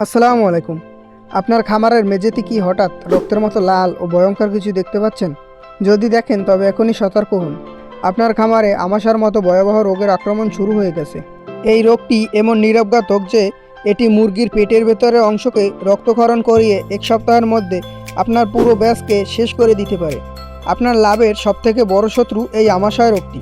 আসসালামু আলাইকুম। আপনার খামারের মেঝেতে কি হঠাৎ রক্তের মতো লাল ও ভয়ঙ্কর কিছু দেখতে পাচ্ছেন? যদি দেখেন, তবে এখনই সতর্ক হন। আপনার খামারে আমাশার মতো ভয়াবহ রোগের আক্রমণ শুরু হয়ে গেছে। এই রোগটি এমন নিরবঘাতক যে, এটি মুরগির পেটের ভেতরের অংশকে রক্তক্ষরণ করিয়ে এক সপ্তাহের মধ্যে আপনার পুরো ব্যাসকে শেষ করে দিতে পারে। আপনার লাভের সবথেকে বড় শত্রু এই আমাশয় রোগটি।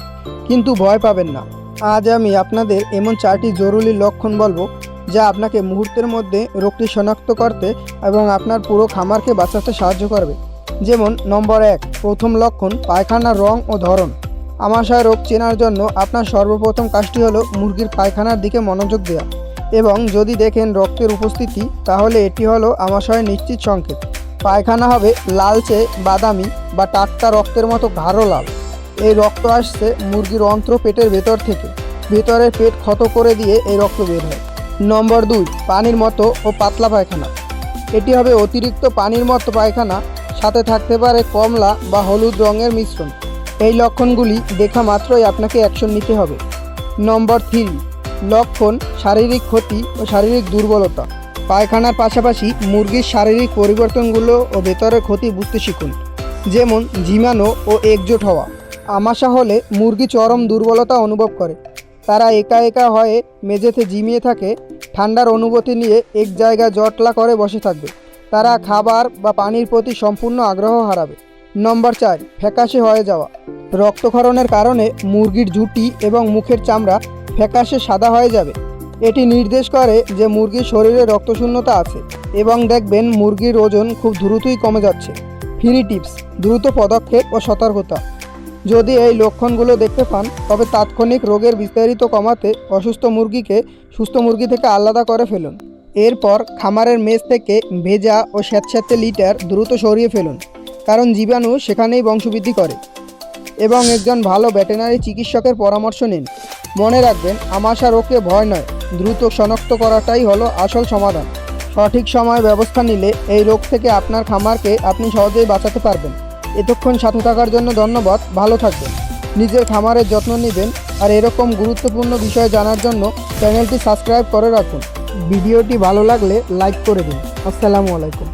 কিন্তু ভয় পাবেন না। আজ আমি আপনাদের এমন চারটি জরুরি লক্ষণ বলব যা আপনাকে মুহূর্তের মধ্যে রোগটি শনাক্ত করতে এবং আপনার পুরো খামারকে বাঁচাতে সাহায্য করবে। যেমন, নম্বর এক, প্রথম লক্ষণ পায়খানার রং ও ধরন। আমাশয় রোগ চেনার জন্য আপনার সর্বপ্রথম কাজটি হলো মুরগির পায়খানার দিকে মনোযোগ দেওয়া। এবং যদি দেখেন রক্তের উপস্থিতি, তাহলে এটি হলো আমাশয়ের নিশ্চিত সংকেত। পায়খানা হবে লালচে, বাদামি বা টাটকা রক্তের মতো গাঢ় লাল। এই রক্ত আসছে মুরগির অন্ত্র পেটের ভেতর থেকে। ভেতরের পেট ক্ষত করে দিয়ে এই রক্ত বের হয়। নম্বর দুই, পানির মতো ও পাতলা পায়খানা। এটি হবে অতিরিক্ত পানির মতো পায়খানা, সাথে থাকতে পারে কমলা বা হলুদ রঙের মিশ্রণ। এই লক্ষণগুলি দেখা মাত্রই আপনাকে অ্যাকশন নিতে হবে। নম্বর থ্রি, লক্ষণ শারীরিক ক্ষতি ও শারীরিক দুর্বলতা। পায়খানার পাশাপাশি মুরগির শারীরিক পরিবর্তনগুলো ও ভেতরের ক্ষতি বুঝতে শিখুন। যেমন ঝিমানো ও একজোট হওয়া। আমাশা হলে মুরগি চরম দুর্বলতা অনুভব করে। তারা একা একা হয়ে মেঝেতে জিমিয়ে থাকে, ঠান্ডার অনুভূতি নিয়ে এক জায়গায় জটলা করে বসে থাকবে। তারা খাবার বা পানির প্রতি সম্পূর্ণ আগ্রহ হারাবে। নম্বর চার, ফ্যাকাশে হয়ে যাওয়া। রক্তক্ষরণের কারণে মুরগির ঝুঁটি এবং মুখের চামড়া ফ্যাকাশে সাদা হয়ে যাবে। এটি নির্দেশ করে যে মুরগির শরীরে রক্তশূন্যতা আছে এবং দেখবেন মুরগির ওজন খুব দ্রুতই কমে যাচ্ছে। ফ্রি টিপস, দ্রুত পদক্ষেপ ও সতর্কতা। যদি এই লক্ষণগুলো দেখতে পান, তবে তাৎক্ষণিক রোগের বিস্তারিত কমাতে অসুস্থ মুরগিকে সুস্থ মুরগি থেকে আলাদা করে ফেলুন। এরপর খামারের মেজ থেকে ভেজা ও স্যাঁতস্যাঁতে লিটার দ্রুত সরিয়ে ফেলুন, কারণ জীবাণু সেখানেই বংশবৃদ্ধি করে। এবং একজন ভালো ভেটেনারি চিকিৎসকের পরামর্শ নিন। মনে রাখবেন, আমাশা রোগকে ভয় নয়, দ্রুত শনাক্ত করাটাই হলো আসল সমাধান। সঠিক সময় ব্যবস্থা নিলে এই রোগ থেকে আপনার খামারকে আপনি সহজেই বাঁচাতে পারবেন। এতক্ষণ সাথে থাকার জন্য ধন্যবাদ, ভালো থাকবেন। নিজের খামারের যত্ন নেবেন আর এরকম গুরুত্বপূর্ণ বিষয় জানার জন্য চ্যানেলটি সাবস্ক্রাইব করে রাখুন। ভিডিওটি ভালো লাগলে লাইক করে দিন। আসসালামু আলাইকুম।